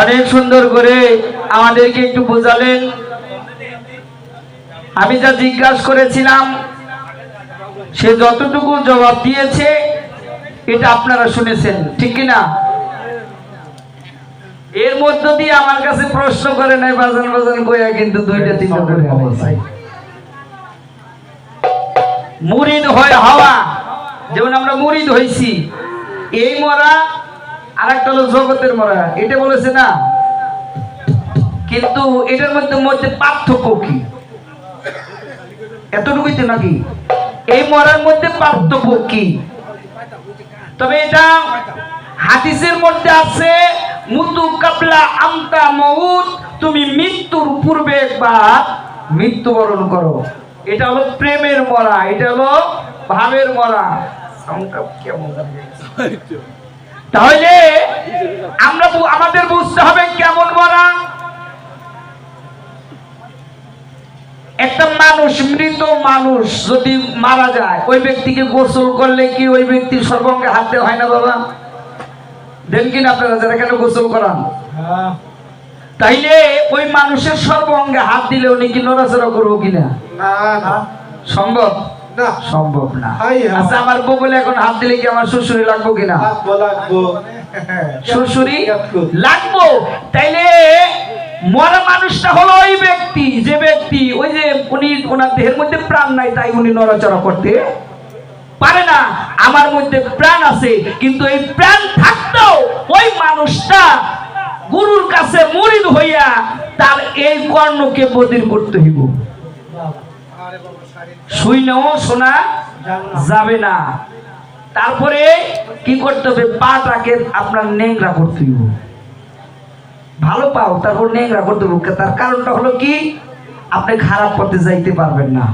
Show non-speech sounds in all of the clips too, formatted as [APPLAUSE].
অনেক সুন্দর করে আমাদেরকে একটু বোঝালেন। আমি যা জিজ্ঞাসা করেছিলাম, সে যতটুকু জবাব দিয়েছে, এটা আপনারা শুনেছেন, ঠিক কি না? এর মধ্য দিয়ে আমার কাছে প্রশ্ন করে নাই, বাজান বাজান, কইয়া কিন্তু দুইটা, তিনটা করে মুরিদ হয় হাওয়া, যেমন আমরা মুরিদ হইছি। এই মরা হলো জগতের মরা। এটা বলেছে না? কিন্তু এটার মধ্যে মধ্যে পার্থক্য কি? নাকি? এই মরার মধ্যে পার্থক্য কি? তবে এটা মধ্যে আছে, মুতু কাবলা আমতা তুমি মৃত্যুর পূর্বে একবার মৃত্যুবরণ করো। এটা হলো প্রেমের মরা, এটা হলো ভাবের মরা। কেমন? তাহলে আমরা আমাদের বুঝতে হবে কেমন মরা একটা মানুষ মৃত মানুষ যদি মারা যায় ওই ব্যক্তিকে গোসল করলে কি ওই ব্যক্তির সর্বঙ্গে হাত দেওয়া হয় না বাবা? দেন কিনা আপনারা যারা কেন গোসল করান। তাইলে ওই মানুষের সর্বঙ্গে হাত দিলে উনি কি নড়াচড়া করব কিনা? সম্ভব? না। সম্ভব না। আচ্ছা আমার বগলে এখন হাত দিলে কি আমার শ্বশুরি লাগবো কিনা? লাগবো [LAUGHS] শ্বশুরি [LAUGHS] লাগবো। তাইলে মরা মানুষটা হলো ওই ব্যক্তি যে ব্যক্তি ওই যে উনি ওনার দেহের মধ্যে প্রাণ নাই তাই উনি নড়াচড়া করতে পারে না। আমার মধ্যে প্রাণ আছে কিন্তু এই প্রাণ থাকতেও ওই মানুষটা গুরুর কাছে মরিদ হইয়া তার এই কর্ণকে বদির করতে হইব। শুইলেও শোনা যাবে না। তারপরে কি করতে হবে? পাটাকে আপনার নেংরা করতে হইব। ভালো পাও তারপর নেংরা করতে হবে তার কারণটা হলো কি? আপনি খারাপ পথে যাইতে পারবেন না।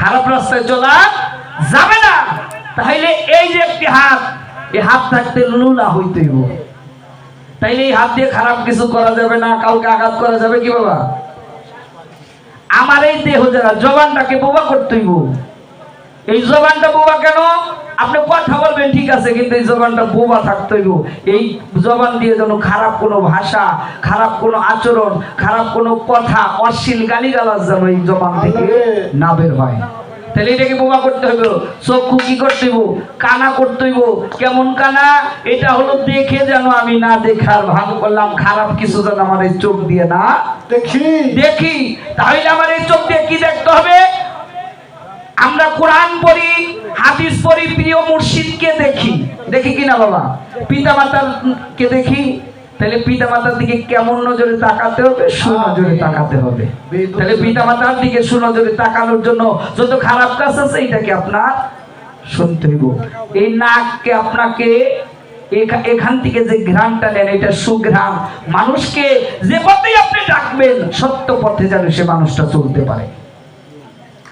খারাপ রাস্তায় চলা যাবে না। তাহলে এই যে একটি হাত এই হাত থাকতে লুলা হইতে হইব। তাইলে এই হাত দিয়ে খারাপ কিছু করা যাবে না কাউকে আঘাত করা যাবে কি বাবা? আমার এই দেহ যারা জবানটাকে বোবা করতে হইব। এই জবানটা বোবা কেন? আপনি কথা বলবেন ঠিক আছে কিন্তু এই জবানটা বোবা থাকতে হইব। এই জবান দিয়ে যেন খারাপ কোনো ভাষা খারাপ কোনো আচরণ খারাপ কোনো কথা অশ্লীল গালিগালাজ যেন এই জবান থেকে না বের হয়। তাহলে এটাকে বোবা করতে হইব চক্ষু কি করতে হইব কানা করতে হইব কেমন কানা? এটা হলো দেখে যেন আমি না দেখার ভাগ করলাম খারাপ কিছু যেন আমার এই চোখ দিয়ে না দেখি। দেখি। তাহলে আমার এই চোখ দিয়ে কি দেখতে হবে? আমরা কোরআন পড়ি হাদিস পড়ি প্রিয় মুর্শিদকে দেখি। দেখি কিনা বাবা? পিতা মাতার কে দেখি। তাহলে পিতা মাতার দিকে কেমন নজরে তাকাতে হবে? সুনজরে তাকাতে হবে। তাহলে পিতা মাতার দিকে সুনজরে তাকানোর জন্য যত খারাপ কাজ আছে এটাকে আপনার শুনতে হইব। এই নাককে আপনাকে এখান থেকে যে ঘ্রাণটা নেন এটা সুঘ্রাণ। মানুষকে যে পথে আপনি ডাকবেন সত্য পথে যেন সে মানুষটা চলতে পারে।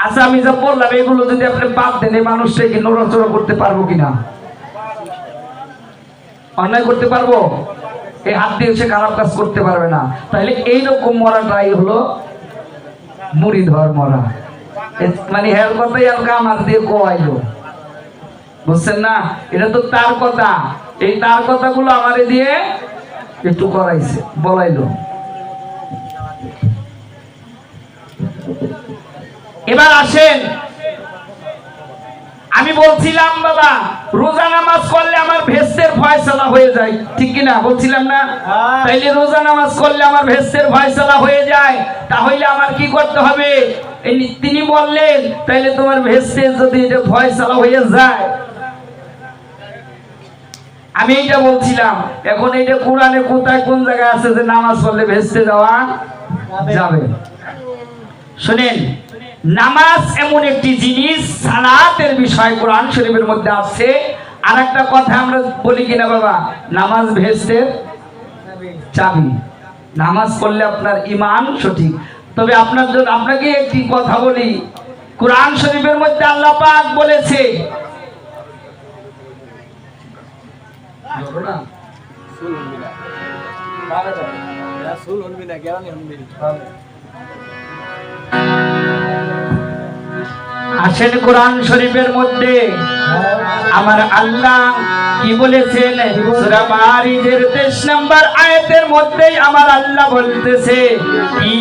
আচ্ছা আমি যা বললাম এগুলো যদি আপনি বাদ দেন এই মানুষটাকে নড়াচড়া করতে পারব কিনা? অন্যায় করতে পারব? এই হাত দিয়ে সে খারাপ কাজ করতে পারবে না। তাহলে এইরকম মরাটাই হলো মুড়ি ধর মরা মানে হের কথাই আর কামার দিয়ে কোয়াইলো। বুঝছেন না? এটা তো তার কথা। এই তার কথাগুলো আমারে দিয়ে একটু করাইছে, বলাইলো। এবার আসেন আমি বলছিলাম বাবা রোজা নামাজ করলে আমার ভেস্তের ফয়সালা হয়ে যায়। ঠিক কি না বলছিলাম না? হ্যাঁ। তাইলে রোজা নামাজ করলে আমার ভেস্তের ফয়সালা হয়ে যায়। তাহলে আমার কি করতে হবে? এই তিনি বললেন তাইলে তোমার ভেস্তের যদি এটা ফয়সালা হয়ে যায়। আমি এইটা বলছিলাম এখন এটা কোরআনে কোথায় কোন জায়গায় আছে যে নামাজ পড়লে ভেস্তে যাওয়া যাবে। শুনেন নামাজ এমন একটি জিনিস সালাতের বিষয় কোরআন শরীফের মধ্যে আছে আর একটা কথা আমরা বলি কিনা বাবা নামাজ ভেস্তের চাবি। নামাজ পড়লে আপনার ইমান সঠিক। তবে আপনার জন্য আপনাকে একটি কথা বলি কোরআন শরীফের মধ্যে আল্লাহ পাক বলেছে আসেন কোরআন শরীফের মধ্যে। আমার আল্লাহ কি বলেছেন? সূরা মারিজের 23 নম্বর আয়াতের মধ্যেই আমার আল্লাহ বলতেছে, কি?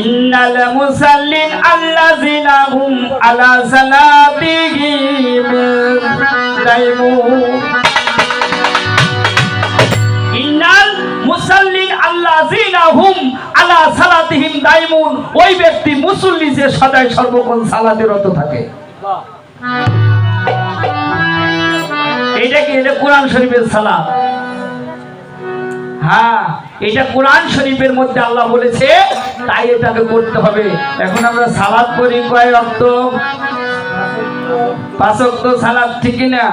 ইন্নাল মুসাল্লিন আল্লাযিনা হুম আলা সালাতিহিম দাইমুন মুসাল্লিন আলা সালাতিহিম দাইমুন। ওই ব্যক্তি মুসল্লি যে সদাই সর্বক্ষণ সালাতে রত থাকে। কি? এটা কোরআন শরীফের সালাত। হ্যাঁ এটা কোরআন শরীফের মধ্যে আল্লাহ বলেছে তাই এটাকে করতে হবে। এখন আমরা সালাদ করি কয় রক্ত পাঁচ অক্ত সালাদ ঠিক না?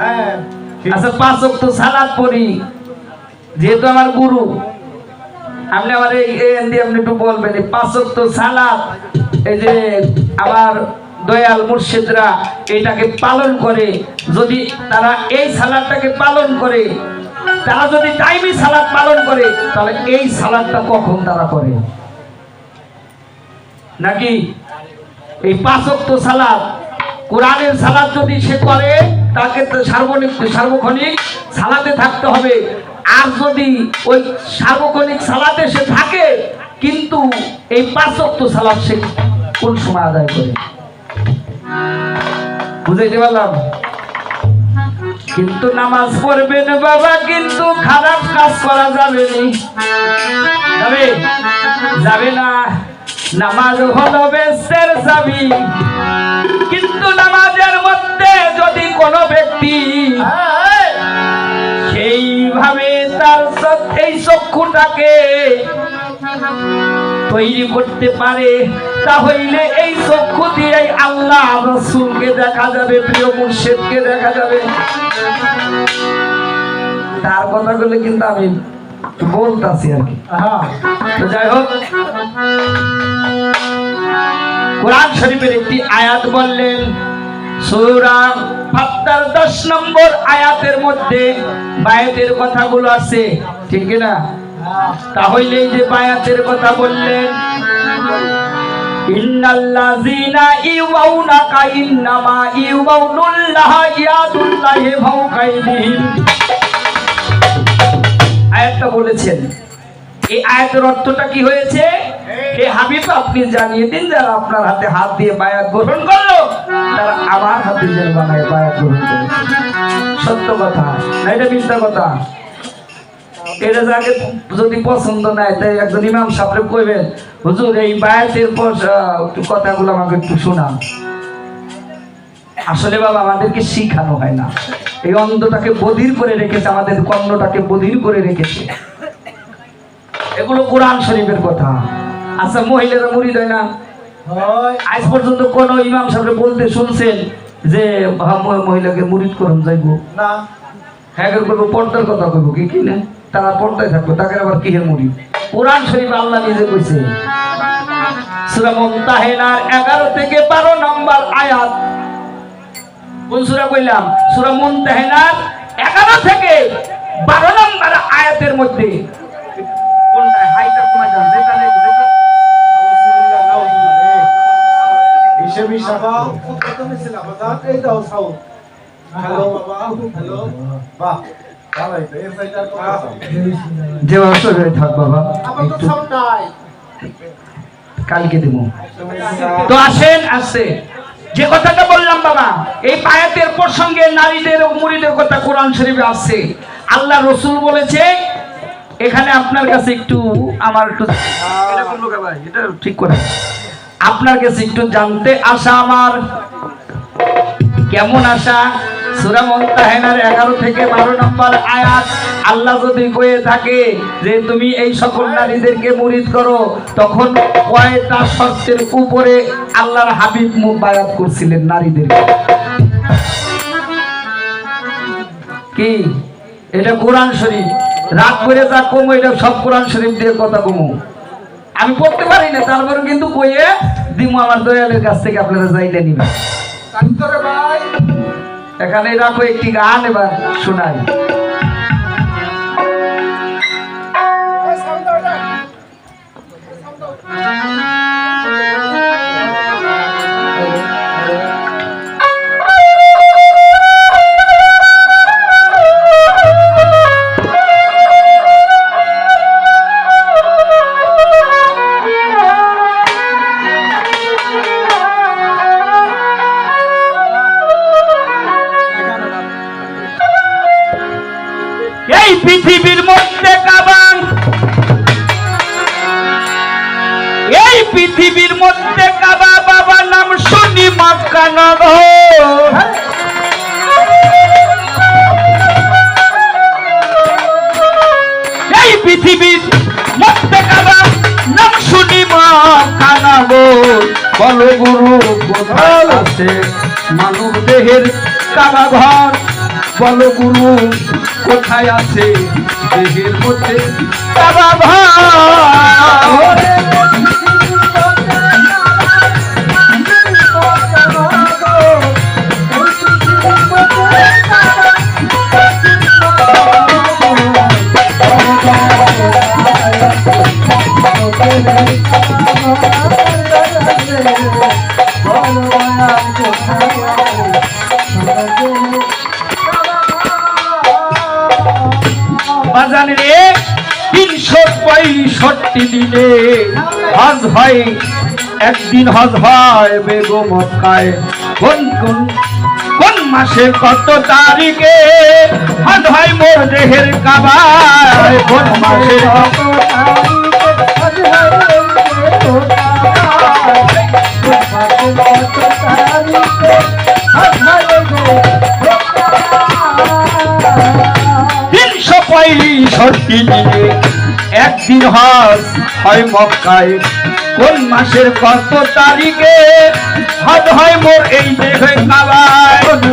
হ্যাঁ আচ্ছা পাঁচ অক্ত সালাদ পড়ি যেহেতু আমার গুরু। আপনি আমার এই এই এন্দি আপনি একটু বলবেন সালাদ, এই যে আমার দয়াল মুর্শিদরা এটাকে পালন করে, যদি তারা এই সালাদটাকে পালন করে, তারা যদি টাইমই সালাদ পালন করে, তাহলে এই সালাদটা কখন তারা করে? নাকি? এই সালাদ, কোরআনের সালাদ যদি সে করে, তাকে সার্বনিক সার্বক্ষণিক সালাতে থাকতে হবে। আর যদি ওই সার্বক্ষণিক সালাতে সে থাকে কিন্তু এই পাঁচ সালাদ সে কোন সময় আদায় করে? বুঝাইতে পারলাম? কিন্তু নামাজ পড়বেন বাবা কিন্তু খারাপ কাজ করা যাবে যাবে? যাবে না। নামাজ হলো বেশের চাবি। কিন্তু নামাজের মধ্যে যদি কোনো ব্যক্তি হ্যাঁ, সেইভাবে তার এই চক্ষুটাকে তৈরি করতে পারে তাহলে এই চক্ষু দিয়ে আল্লাহ রসুলকে দেখা যাবে প্রিয় মুর্শিদকে দেখা যাবে তার কথাগুলো কিন্তু আমি বলতাছি আর কি। তো যাই হোক কোরআন শরীফের একটি আয়াত বললেন সূরা ফাত্তার 10 নম্বর আয়াতের মধ্যে বায়াতের কথাগুলো আছে, ঠিক না? তাহলে যে বায়াতের কথা বললেন। আয়াতটা বলেছেন। এই আয়াতের অর্থটা কি হয়েছে? হাবিব, আপনি জানিয়ে দিন যারা আপনার হাতে হাত দিয়ে বায়াত গ্রহণ করল, তারা আমার হাতে যেন বানায় বায়াত গ্রহণ করেছে। সত্য কথা এটা মিথ্যা কথা? এটা যাকে যদি পছন্দ নাই, তাই একজন ইমাম সাহেব কইবেন, হুজুর, এই বায়াতের পর কথাগুলো আমাকে একটু শোনান। আসলে বাবা, আমাদেরকে শিখানো হয় না। এই অন্ধটাকে বধির করে রেখেছে, আমাদের কর্ণটাকে বধির করে রেখেছে। এগুলো কোরআন শরীফের কথা। আচ্ছা মহিলারা মুড়ি দেয় না? আজ পর্যন্ত কোন ইমাম সাহেব বলতে শুনছেন যে মহিলাকে মুড়িদ করুন যাইবো? না। হ্যাঁ করব পর্দার কথা কইবো কি? কি না? তারা পর্দায় থাকব তাকে আবার কিহের মুড়ি কোরআন শরীফ আল্লাহ নিজে কইছে। সূরা মুমতাহিনার 11 থেকে 12 নম্বর আয়াত। কোন সূরা কইলাম? সূরা মুমতাহিনার 11 থেকে 12 নম্বর আয়াতের মধ্যে। কোনটা হাইটা কমা যান যেটা হিসেব হিসাব। এই দাও সাউন্ড। হ্যালো বাবা হ্যালো। বাহ আছে? যে অসুবিধা থাক বাবা একটু। কালকে দেবো। তো আসেন আসছে যে কথাটা বললাম বাবা এই পায়াতের প্রসঙ্গে নারীদের ও মুড়িদের কথা কোরআন শরীফে আসছে আল্লাহ রসুল বলেছে এখানে আপনার কাছে একটু আমার একটু এটা কোন লোকে ভাই? এটা ঠিক করে আপনার কাছে একটু জানতে আসা আমার। কেমন আশা? সূরা মুমতাহিনার 11 থেকে 12 নম্বর আয়াত। আল্লাহ যদি কয়ে উপরে আল্লাহর হাবিব করছিলেন কি? এটা কোরআন শরীফ। রাত করে যা কমো, এটা সব কোরআন শরীফ দিয়ে কথা কমো। আমি পড়তে পারি না তারপরে কিন্তু কইয়ে দিমু আমার দয়ালের কাছ থেকে আপনারা যাইলে নিবেন। এখানে রাখো একটি গান এবার শোনাই। মক্কা এই পৃথিবীর মধ্যে গুরু, কোথায় আছে মানব দেহের কাবা ঘর বলো গুরু, কোথায় আছে দেহের মধ্যে কাবা ঘর তিনশো পঁয়ষট্টি দিনে হজ হয়, একদিন হজ হয় বেগো মক্কায়। কোন কোন কোন মাসে কত তারিখে হজ হয় মোর দেহের কাবায়? কোন মাসে কত তিনশো পঁয়ষট্টি দিনে একদিন হজ হয় মক্কায়। কোন মাসের কত তারিখে? হজ হয় মোর এই দেহে কাবায় ওরে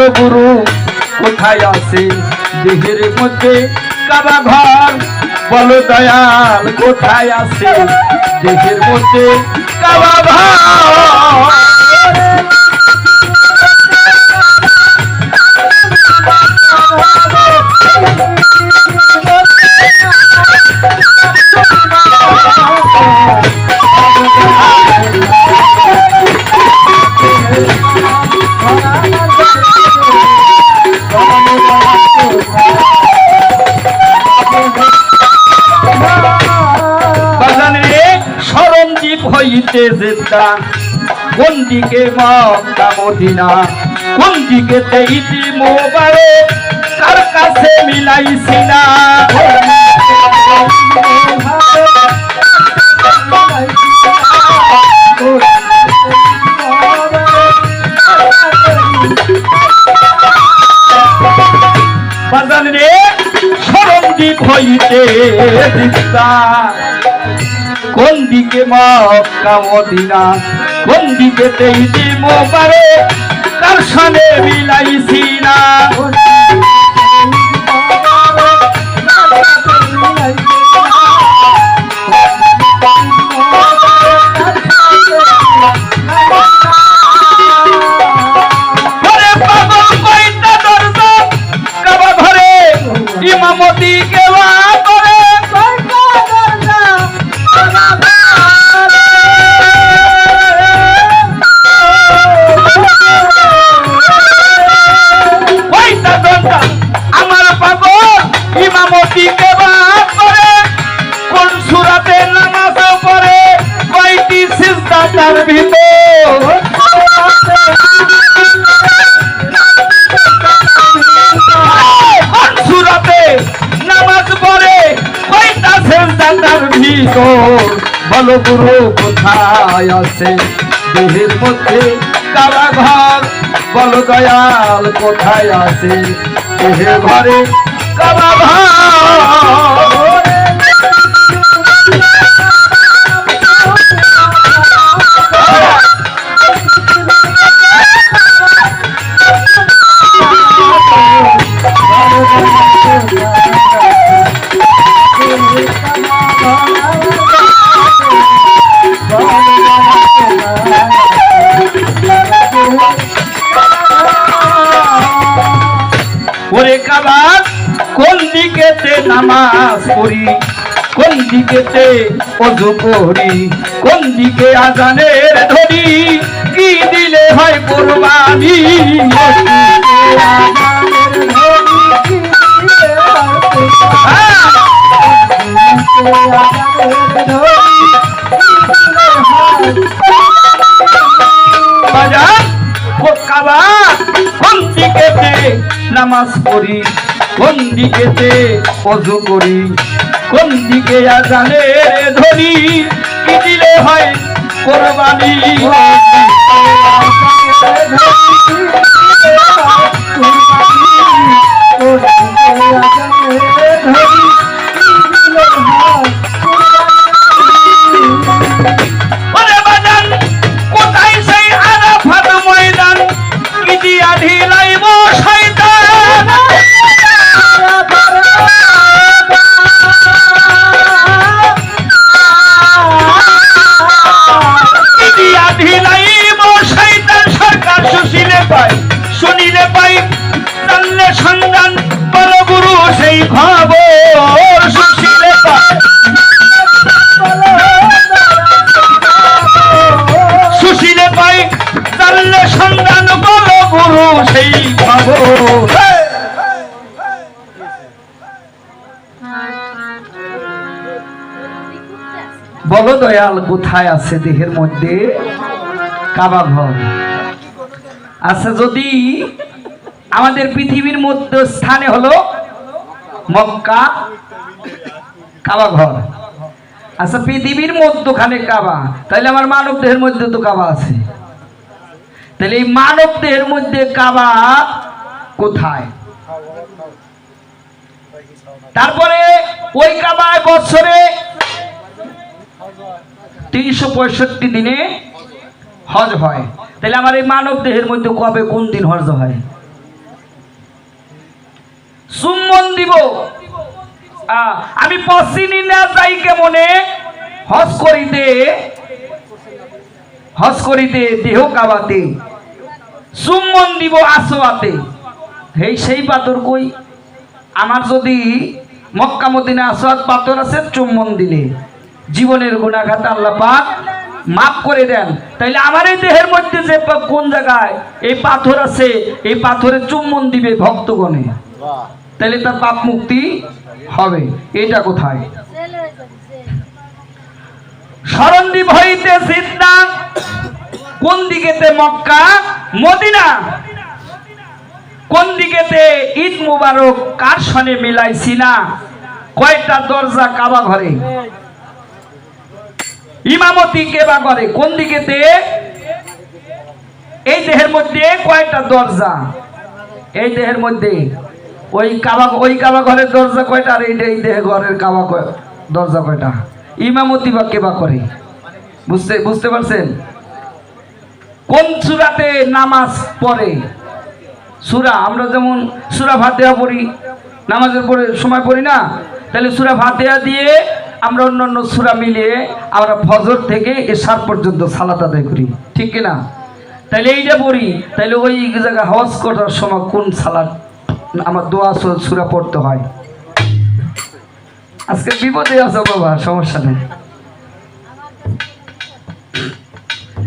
বলো গুরু কোথায় আছে দেহের মধ্যে কাবা ঘর বলো দয়াল কোথায় আছে দেহের মধ্যে কাবা ঘর যেতা কোন দিকে মক্কা, মদিনা? কোন দিকে তেইতি মোবারে কার কাছে মিলাইছি না? বাগানে সরঞ্জীব হইতে যেতা কোন দিকে মক্কা মদিনা কোন দিকে তেইতি মোবারে তার সনে মিলাইছি না বলো গুরু কোথায় আছে? দেহের মধ্যে কারাঘর বলো দয়াল কোথায় আছে? দেহের ঘরে কালা নামাজ পড়ি, কোন দিকেতে অজু করি, কোন দিকে আজানের ধরি কি দিলে হয় কোরবানি। বাজার কোন দিকেতে নামাজ পড়ি কোন দিকেতে অজু করি কোন দিকে আজানে ধরি কি দিলে হয় কোরবানি? দয়াল কোথায় আছে দেহের মধ্যে? কাবা ঘর। আচ্ছা যদি আমাদের পৃথিবীর মধ্য স্থানে হলো মক্কা, কাবা ঘর। আচ্ছা পৃথিবীর মধ্যখানে কাবা। তাহলে আমার মানব দেহের মধ্যে তো কাবা আছে। তাহলে এই মানব দেহের মধ্যে কাবা কোথায়? তারপরে ওই কাবায় বছরে তিনশো পঁয়ষট্টি দিনে হজ হয়। তাহলে আমার এই মানব দেহের মধ্যে কবে কোন দিন হজ হয়? সুম্মন দিব। আমি পশ্চিমি না যাই কেমনে হজ করিতে হজ করিতে দেহ কাবাতে। সুম্মন দিব আসোয়াতে হেই, সেই পাথর কই? আমার যদি মক্কা মদিনা আসোয়াত পাথর আছে, চুম্বন দিলে। জীবনের গুণাঘাত আল্লাহ পাক মাফ করে দেন। তাইলে আমার এই দেহের মধ্যে যে কোন জায়গায় এই পাথর আছে, এই পাথরে চুম্বন দিবে ভক্তগণে। তাহলে তার পাপ মুক্তি হবে। এটা কোথায়? স্মরণদ্বীপ হইতে সিদ্ধা। কোন দিকেতে মক্কা? মদিনা। কোন দিকেতে ঈদ মুবারক কার সনে মিলাইছি না? কয়টা দরজা কাবা ঘরে? ইমামতি কেবা করে? কোন দিকেতে? এই দেহের মধ্যে কয়টা দরজা? এই দেহের মধ্যে। ওই কাবা ওই কাবা ঘরের দরজা কয়টা আর এই এই দেহ ঘরের কাবা দরজা কয়টা? ইমামতি বা কেবা করে? বুঝতে বুঝতে পারছেন? কোন সুরাতে নামাজ পড়ে? সুরা, আমরা যেমন সুরা ফাতেহা পড়ি, নামাজের পরে সময় পড়ি না? তাহলে সুরা ফাতেহা দিয়ে আমরা অন্যান্য সুরা মিলিয়ে আমরা ফজর থেকে এসার পর্যন্ত সালাত আদায় করি। ঠিক কিনা তাহলে এইটা পড়ি। তাহলে ওই জায়গায় হজ করার সময় কোন সালাদ আমার দোয়া সুরা পড়তে হয়। আজকে বিপদে আছো বাবা, সমস্যা নেই।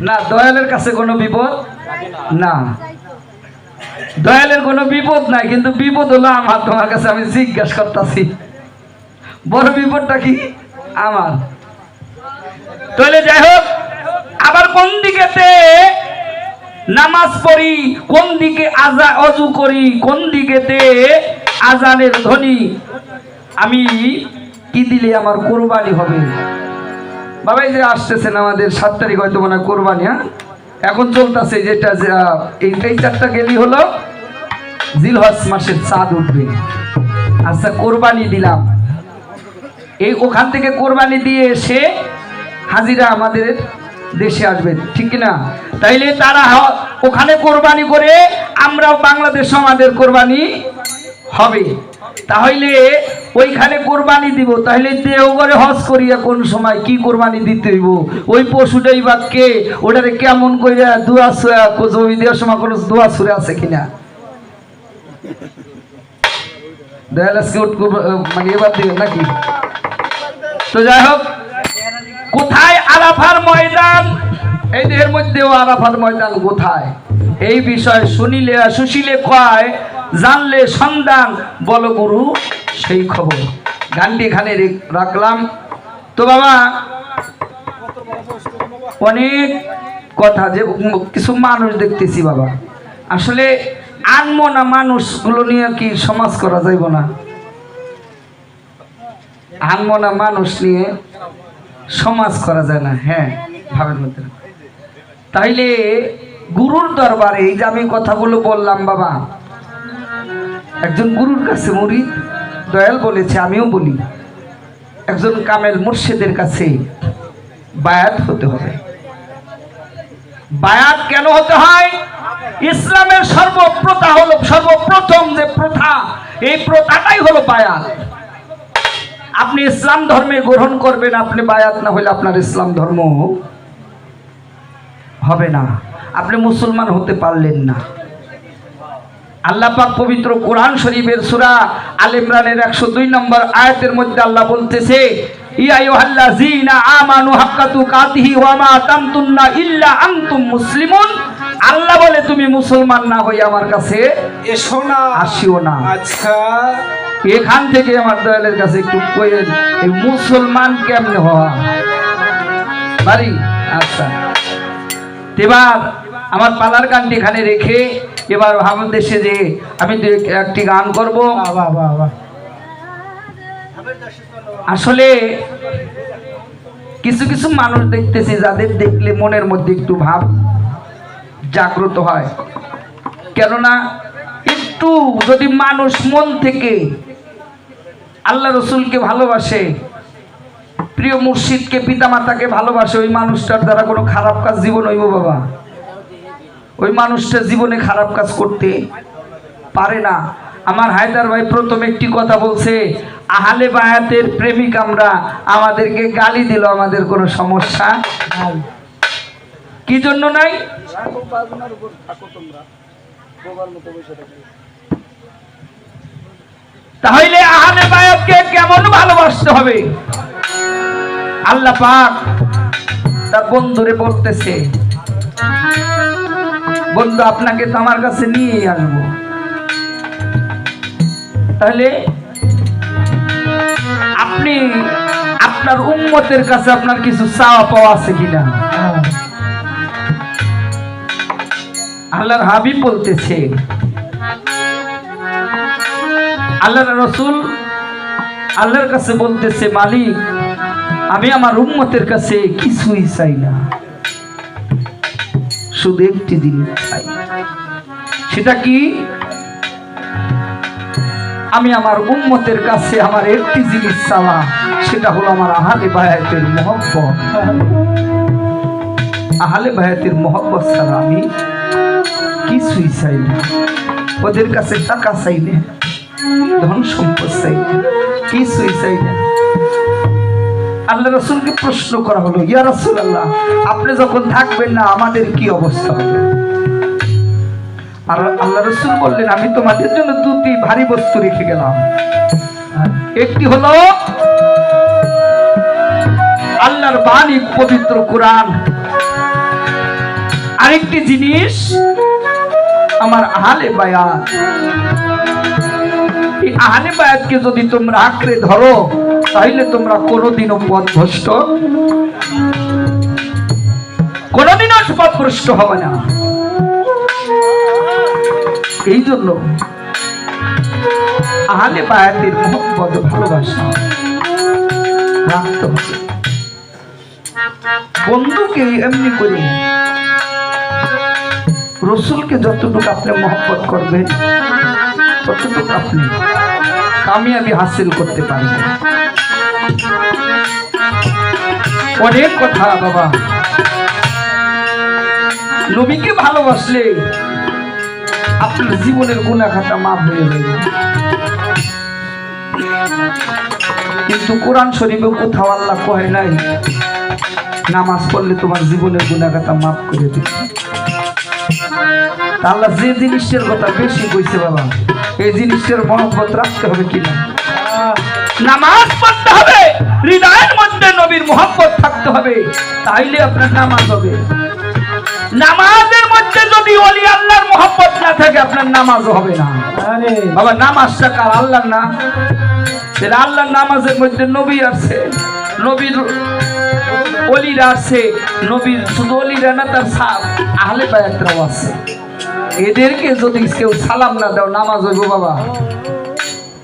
না, দয়ালের কাছে কোনো বিপদ? না। দয়ালের কোনো বিপদ নাই, কিন্তু বিপদ হলো আমার। তোমার কাছে আমি জিজ্ঞাসা করতেছি। বড় বিপদটা কি? আমার। তাহলে যাই হোক, আবার কোন দিকেতে নামাজ পড়ি, কোন দিকে আজা অজু করি, কোন দিকেতে আজানের ধ্বনি, আমি কি দিলে আমার কোরবানি হবে? বাবা এই যে আসতেছেন আমাদের সাত তারিখ হয়তো মনে হয় কোরবানি হ্যাঁ? এখন চলতেছে যেটা এই চারটা গেলি হলো জিলহজ মাসের চাঁদ উঠবে। আচ্ছা কোরবানি দিলাম। এই ওখান থেকে কোরবানি দিয়ে এসে হাজিরা আমাদের দেশে আসবে ঠিক না তাইলে তারা ওখানে কোরবানি করে আমরাও বাংলাদেশে আমাদের কোরবানি হবে। তাহলে ওইখানে কোরবানি দিব, তাহলে দেওঘরে হজ করিয়া কোন সময় কি কোরবানি দিতে হইব? ওই পশুটাই বা কে? ওটারে কেমন কইরা দোয়া জমি দেওয়ার সময় কোনো দোয়া সুরে আছে কিনা? দয়াল আজকে মানে এবার দিবেন নাকি? তো যাই হোক, কোথায় আরাফার ময়দান? এই দেহের মধ্যেও আরাফার ময়দান কোথায়? এই বিষয় শুনিলে সুশীলে কয়, জানলে সন্ধান। বল গুরু, সেই খবর। গানটি এখানে রাখলাম। তো বাবা, অনেক কথা যে কিছু মানুষ দেখতেছি বাবা। আসলে আনমো না মানুষগুলো নিয়ে কি সমাজ করা যাইব না? আনমো না মানুষ নিয়ে সমাজ করা যায় না। হ্যাঁ ভাবের মধ্যে। তাইলে গুরুর দরবারে এই যে আমি কথাগুলো বললাম, বাবা, একজন গুরুর কাছে মুরিদ দয়াল বলেছে, আমিও বলি, একজন কামেল মুর্শিদের কাছে বায়াত হতে হবে। বায়াত কেন হতে হয়? ইসলামের সর্বপ্রথা হলো, সর্বপ্রথম যে প্রথা, এই প্রথাটাই হলো বায়াত। আপনি ইসলাম ধর্মে গ্রহণ করবেন, আপনি বায়াত না হলে আপনার ইসলাম ধর্ম হবে না। আপনি মুসলমান হতে পারলেন না। আল্লাহ পাক পবিত্র কোরআন শরীফের সূরা আল ইমরানের 102 নম্বর আয়াতের মধ্যে আল্লাহ বলতেছে, ইয়া আমানু হাক্কা তুকাতিহি ওয়া মা তামতুন্না ইল্লা আনতুম মুসলিমুন। আল্লাহ বলে তুমি মুসলমান না হই আমার কাছে এসো না। আসিও না। আচ্ছা। এখান থেকে আমার দয়ালের কাছে একটু কইেন এই মুসলমান কেমনে হওয়া? পারি আচ্ছা। এবার আমার পালার গানটি এখানে রেখে এবার আমার দেশে যে আমি দু একটি গান করব। আসলে কিছু কিছু মানুষ দেখতেছি যাদের দেখলে মনের মধ্যে একটু ভাব জাগ্রত হয়। কেননা, একটু যদি মানুষ মন থেকে আল্লাহ রসুলকে ভালোবাসে, প্রিয় মুর্শিদকে পিতামাতাকে ভালোবাসে, ওই মানুষটার দ্বারা কোনো খারাপ কাজ জীবন হইব বাবা। ওই মানুষটা জীবনে খারাপ কাজ করতে পারে না। আমার হায়দার ভাই প্রথম একটি কথা বলছে, আহালে বায়াতের প্রেমিক আমরা, আমাদেরকে গালি দিল, আমাদের কোনো সমস্যা নাই। কি জন্য নাই? তাহলে আহালে বায়াতকে কেমন ভালোবাসতে হবে? আল্লাহ পাক তার বন্ধুরে বলতেছে, বন্ধু, আপনাকে তো আমার কাছে নিয়ে আসব তাহলে আপনি আপনার উম্মতের কাছে আপনার কিছু চাওয়া পাওয়া আছে কিনা। আল্লাহর হাবিব বলতেছে। আল্লাহর রসুল আল্লাহর কাছে বলতেছে, মালিক, আমি আমার উম্মতের কাছে কিছুই চাই না। শুধু একটি জিনিস চাই। সেটা কি? আমি আমার উম্মতের কাছে আমার একটি জিনিস চাওয়া, সেটা হলো আমার আহালে বায়াতের মহব্বত। আহালে বায়াতের মহব্বত ছাড়া আমি কিছুই চাই না ওদের কাছে টাকা চাই না ধন সম্পদ চাই চাই না আল্লাহ রসুলকে প্রশ্ন করা হলো, ইয়া রসুল আল্লাহ আপনি যখন থাকবেন না, আমাদের কি অবস্থা হবে? আর আল্লাহ রসুল বললেন, আমি তোমাদের জন্য দুটি ভারী বস্তু রেখে গেলাম। একটি হলো আল্লাহর বাণী পবিত্র কোরআন। আরেকটি জিনিস আমার আহালে বায়াত। এই আহালে বায়াতকে যদি তোমরা আঁকড়ে ধরো তাহলে তোমরা কোনোদিনও পথভ্রষ্ট কোনোদিনও পথভ্রষ্ট হবে না। এই জন্য আহলে বায়াতের মোহাম্মদ ভালোবাসা রাখতে হবে। বন্ধুকে এমনি করে রসুলকে যতটুকু আপনি মহব্বত করবেন, ততটুকু আপনি কামিয়াবি হাসিল করতে পারবেন। অনেক কথা, বাবা। নবীকে ভালোবাসলে আপনার জীবনের গুণাখাতা মাপ হয়ে যাবে। কিন্তু কোরআন শরীফে কোথাও আল্লাহ কহে নাই, নামাজ পড়লে তোমার জীবনের গুণাখাতা মাফ করে তা আল্লাহ যে জিনিসটার কথা বেশি কইছে বাবা এই জিনিসটার মহব্বত রাখতে হবে কিনা? নামাজ পড়তে হবে হৃদয়ের মধ্যে নবীর মোহাম্মত থাকতে হবে তাইলে আপনার নামাজ হবে। নামাজের মধ্যে যদি অলি আল্লাহর মোহাম্মত না থাকে আপনার নামাজও হবে না। আরে। বাবা নামাজটা কার? আল্লাহর না? আল্লাহর নামাজের মধ্যে নবী আছে নবীর অলিরা আছে, নবীর শুধু অলিরা না, তার সা- আহলে বায়াতরাও আছে। এদেরকে যদি কেউ সালাম না দাও, নামাজ হইব বাবা।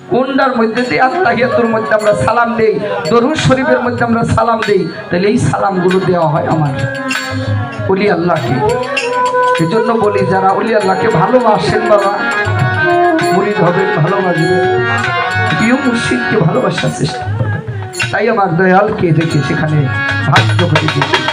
কোনটার মধ্যে দিয়ে আত্মাহিয়াতুর মধ্যে আমরা সালাম দেই, দরুদ শরীফের মধ্যে আমরা সালাম দেই, তাহলে এই সালামগুলো দেওয়া হয় আমার। অলি আল্লাহকে। এই জন্য বলি, যারা অলি আল্লাহকে ভালোবাসেন বাবা, মুরিদ হবেন, ভালোবাসবেন। প্রিয় মুর্শিদকে ভালোবাসার চেষ্টা তাই আমার দয়ালকে দেখে সেখানে ভাগ্য দিয়েছি